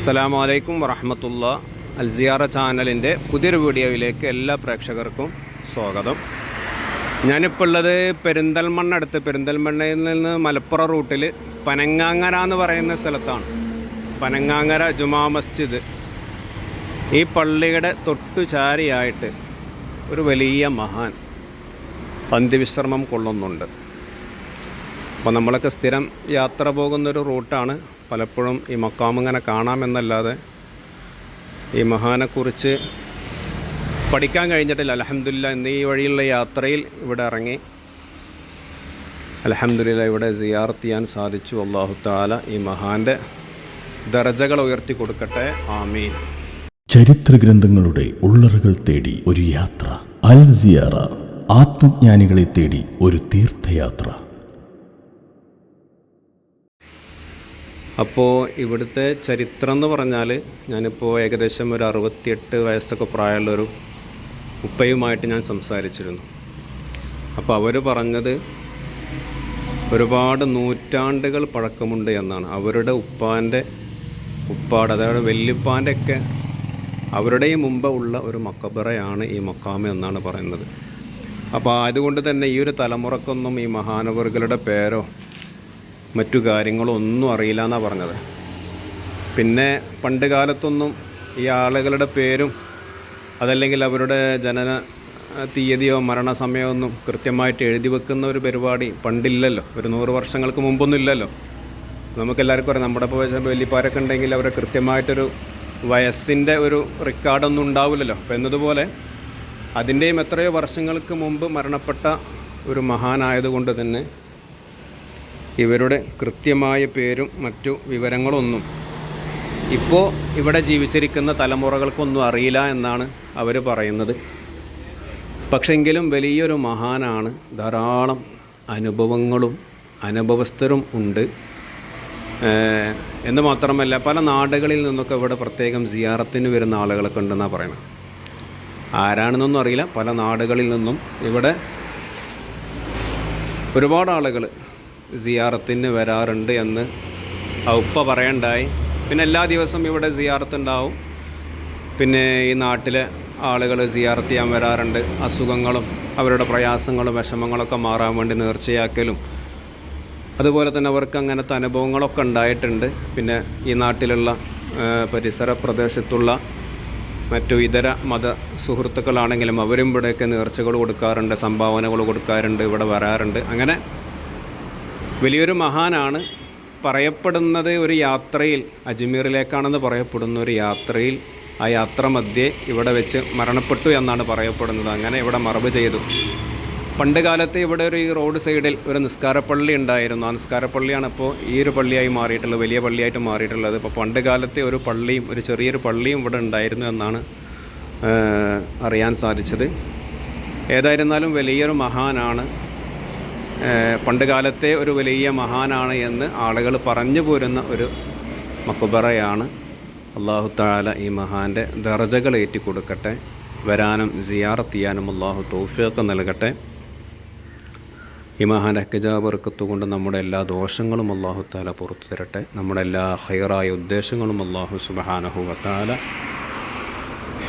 അസ്സലാമു വലൈക്കും വറഹമത്തുള്ള അൽസിയാറ ചാനലിന്റെ പുതിയൊരു വീഡിയോയിലേക്ക് എല്ലാ പ്രേക്ഷകർക്കും സ്വാഗതം. ഞാനിപ്പോൾ ഉള്ളത് പെരിന്തൽമണ്ണ അടുത്ത് പെരിന്തൽമണ്ണയിൽ നിന്ന് മലപ്പുറം റൂട്ടിൽ പനങ്ങാങ്ങര എന്ന് പറയുന്ന സ്ഥലത്താണ്. പനങ്ങാങ്ങര ജുമാ മസ്ജിദ്. ഈ പള്ളിയുടെ തൊട്ടു ചാരിയായിട്ട് ഒരു വലിയ മഹാൻ പന്തിവിശ്രമം കൊള്ളുന്നുണ്ട്. അപ്പോൾ നമ്മളൊക്കെ സ്ഥിരം യാത്ര പോകുന്നൊരു റൂട്ടാണ് പലപ്പോഴും ഈ മക്കാം ഇങ്ങനെ കാണാമെന്നല്ലാതെ ഈ മഹാനെക്കുറിച്ച് പഠിക്കാൻ കഴിഞ്ഞിട്ടില്ല. അലഹമില്ല ഇന്ന് ഈ വഴിയുള്ള യാത്രയിൽ ഇവിടെ ഇറങ്ങി. അലഹമില്ല ഇവിടെ സിയാർത്ത് ചെയ്യാൻ സാധിച്ചു. അള്ളാഹു താല ഈ മഹാന്റെ ദർജകൾ ഉയർത്തി കൊടുക്കട്ടെ. ആമീൻ. ചരിത്ര ഗ്രന്ഥങ്ങളുടെ ഉള്ളറുകൾ തേടി ഒരു യാത്ര. അൽ സിയാറ ആത്മജ്ഞാനികളെ തേടി ഒരു തീർത്ഥയാത്ര. അപ്പോൾ ഇവിടുത്തെ ചരിത്രം എന്ന് പറഞ്ഞാൽ ഞാനിപ്പോൾ ഏകദേശം ഒരു അറുപത്തിയെട്ട് വയസ്സൊക്കെ പ്രായമുള്ളൊരു ഉപ്പയുമായിട്ട് ഞാൻ സംസാരിച്ചിരുന്നു. അപ്പോൾ അവർ പറഞ്ഞത് ഒരുപാട് നൂറ്റാണ്ടുകൾ പഴക്കമുണ്ട് എന്നാണ്. അവരുടെ ഉപ്പാന്റെ ഉപ്പാട് അതായത് വല്യുപ്പാന്റെ ഒക്കെ അവരുടെയും മുമ്പ് ഉള്ള ഒരു മക്കബറയാണ് ഈ മക്കാമ എന്നാണ് പറയുന്നത്. അപ്പോൾ അതുകൊണ്ട് തന്നെ ഈ ഒരു തലമുറക്കൊന്നും ഈ മഹാനവറുകളുടെ പേരോ മറ്റു കാര്യങ്ങളോ ഒന്നും അറിയില്ല എന്നാണ് പറഞ്ഞത്. പിന്നെ പണ്ട് കാലത്തൊന്നും ഈ ആളുകളുടെ പേരും അതല്ലെങ്കിൽ അവരുടെ ജനന തീയതിയോ മരണസമയമോ ഒന്നും കൃത്യമായിട്ട് എഴുതി വെക്കുന്ന ഒരു പരിപാടി പണ്ടില്ലല്ലോ. ഒരു നൂറ് വർഷങ്ങൾക്ക് മുമ്പൊന്നും ഇല്ലല്ലോ. നമുക്കെല്ലാവർക്കും അറിയാം. നമ്മുടെ ഇപ്പോൾ വലിയപ്പാരൊക്കെ ഉണ്ടെങ്കിൽ അവരെ കൃത്യമായിട്ടൊരു വയസ്സിന്റെ ഒരു റെക്കോർഡൊന്നും ഉണ്ടാവില്ലല്ലോ. അപ്പോൾ എന്നതുപോലെ അതിന്റെയും എത്രയോ വർഷങ്ങൾക്ക് മുമ്പ് മരണപ്പെട്ട ഒരു മഹാനായതുകൊണ്ട് തന്നെ ഇവരുടെ കൃത്യമായ പേരും മറ്റു വിവരങ്ങളൊന്നും ഇപ്പോൾ ഇവിടെ ജീവിച്ചിരിക്കുന്ന തലമുറകൾക്കൊന്നും അറിയില്ല എന്നാണ് അവർ പറയുന്നത്. പക്ഷെങ്കിലും വലിയൊരു മഹാനാണ്. ധാരാളം അനുഭവങ്ങളും അനുഭവസ്ഥരും ഉണ്ട്. എന്ന് മാത്രമല്ല പല നാടുകളിൽ നിന്നൊക്കെ ഇവിടെ പ്രത്യേകം സിയാറത്തിന് വരുന്ന ആളുകളൊക്കെ ഉണ്ടെന്നാണ് പറയുന്നത് ആരാണെന്നൊന്നും അറിയില്ല. പല നാടുകളിൽ നിന്നും ഇവിടെ ഒരുപാട് ആളുകൾ സിയാറത്തിന് വരാറുണ്ട് എന്ന് ഉപ്പ പറയണ്ടായി. പിന്നെ എല്ലാ ദിവസവും ഇവിടെ സിയാറത്ത് ഉണ്ടാവും. പിന്നെ ഈ നാട്ടിലെ ആളുകൾ സിയാറത്ത് ചെയ്യാൻ വരാറുണ്ട്. അസുഖങ്ങളും അവരുടെ പ്രയാസങ്ങളും വിഷമങ്ങളൊക്കെ മാറാൻ വേണ്ടി നേർച്ചയാക്കലും. അതുപോലെ തന്നെ അവർക്ക് അങ്ങനത്തെ അനുഭവങ്ങളൊക്കെ ഉണ്ടായിട്ടുണ്ട്. പിന്നെ ഈ നാട്ടിലുള്ള പരിസര പ്രദേശത്തുള്ള മറ്റു ഇതര മത സുഹൃത്തുക്കളാണെങ്കിലും അവരും ഇവിടെയൊക്കെ നേർച്ചകൾ കൊടുക്കാറുണ്ട് സംഭാവനകൾ കൊടുക്കാറുണ്ട് ഇവിടെ വരാറുണ്ട്. അങ്ങനെ വലിയൊരു മഹാനാണ്. പറയപ്പെടുന്നത് ഒരു യാത്രയിൽ അജ്മീറിലേക്കാണെന്ന് പറയപ്പെടുന്ന ഒരു യാത്രയിൽ ആ യാത്ര മധ്യേ ഇവിടെ വെച്ച് മരണപ്പെട്ടു എന്നാണ് പറയപ്പെടുന്നത്. അങ്ങനെ ഇവിടെ മറവ് ചെയ്തു. പണ്ട് കാലത്ത് ഇവിടെ ഒരു റോഡ് സൈഡിൽ ഒരു നിസ്കാരപ്പള്ളി ഉണ്ടായിരുന്നു. ആ നിസ്കാരപ്പള്ളിയാണ് ഇപ്പോൾ ഈ ഒരു പള്ളിയായി മാറിയിട്ടുള്ളത് വലിയ പള്ളിയായിട്ട് മാറിയിട്ടുള്ളത്. ഇപ്പോൾ പണ്ട് കാലത്തെ ഒരു പള്ളിയും ഒരു ചെറിയൊരു പള്ളിയും ഇവിടെ ഉണ്ടായിരുന്നു എന്നാണ് അറിയാൻ സാധിച്ചത്. ഏതായിരുന്നാലും വലിയൊരു മഹാനാണ് പണ്ട് കാലത്തെ ഒരു വലിയ മഹാനാണ് എന്ന് ആളുകൾ പറഞ്ഞു പോരുന്ന ഒരു മക്കുബറയാണ് അള്ളാഹു താല ഈ മഹാന്റെ ദർജകൾ ഏറ്റി കൊടുക്കട്ടെ വരാനും സിയാറത്ത് അള്ളാഹു തോഫിയൊക്കെ നൽകട്ടെ. ഈ മഹാന്റെ ഹക്കജാബർക്കത്ത് കൊണ്ട് നമ്മുടെ എല്ലാ ദോഷങ്ങളും അള്ളാഹു താല പുറത്തു തരട്ടെ. നമ്മുടെ എല്ലാ ഹൈറായ ഉദ്ദേശങ്ങളും അള്ളാഹു സുബഹാനഹു വത്താല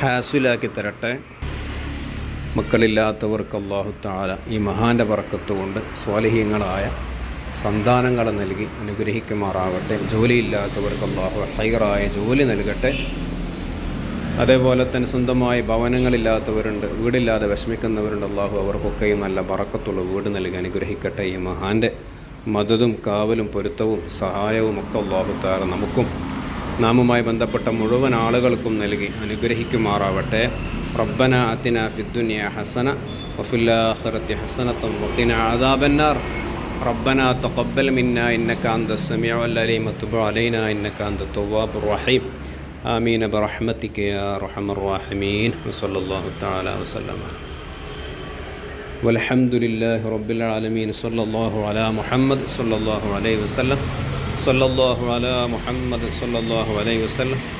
ഹാസുലാക്കി തരട്ടെ. മക്കളില്ലാത്തവർക്ക് അള്ളാഹു താല ഈ മഹാന്റെ പറക്കത്ത് കൊണ്ട് സ്വാലിഹ്യങ്ങളായ സന്താനങ്ങളെ നൽകി അനുഗ്രഹിക്കുമാറാവട്ടെ. ജോലിയില്ലാത്തവർക്ക് അള്ളാഹു ഹൈറായ ജോലി നൽകട്ടെ. അതേപോലെ തന്നെ സ്വന്തമായി ഭവനങ്ങളില്ലാത്തവരുണ്ട് വീടില്ലാതെ വിഷമിക്കുന്നവരുണ്ട് അള്ളാഹു അവർക്കൊക്കെയും നല്ല പറക്കത്തുള്ള വീട് നൽകി അനുഗ്രഹിക്കട്ടെ. ഈ മഹാന്റെ മതതും കാവലും പൊരുത്തവും സഹായവും ഒക്കെ അള്ളാഹു താല നമുക്കും നാമുമായി ബന്ധപ്പെട്ട മുഴുവൻ ആളുകൾക്കും നൽകി അനുഗ്രഹിക്കുമാറാവട്ടെ. ربنا أتنا في الدنيا حسنة وفي الآخرة حسنة وقنا عذاب النار. ربنا تقبل منا إنك أنت السميع العليم وتب علينا إنك أنت التواب الرحيم. آمين برحمتك يا أرحم الراحمين. وصلى الله تعالى وسلم. والحمد لله رب العالمين. صلى الله على محمد صلى الله عليه وسلم. صلى الله على محمد صلى الله عليه وسلم.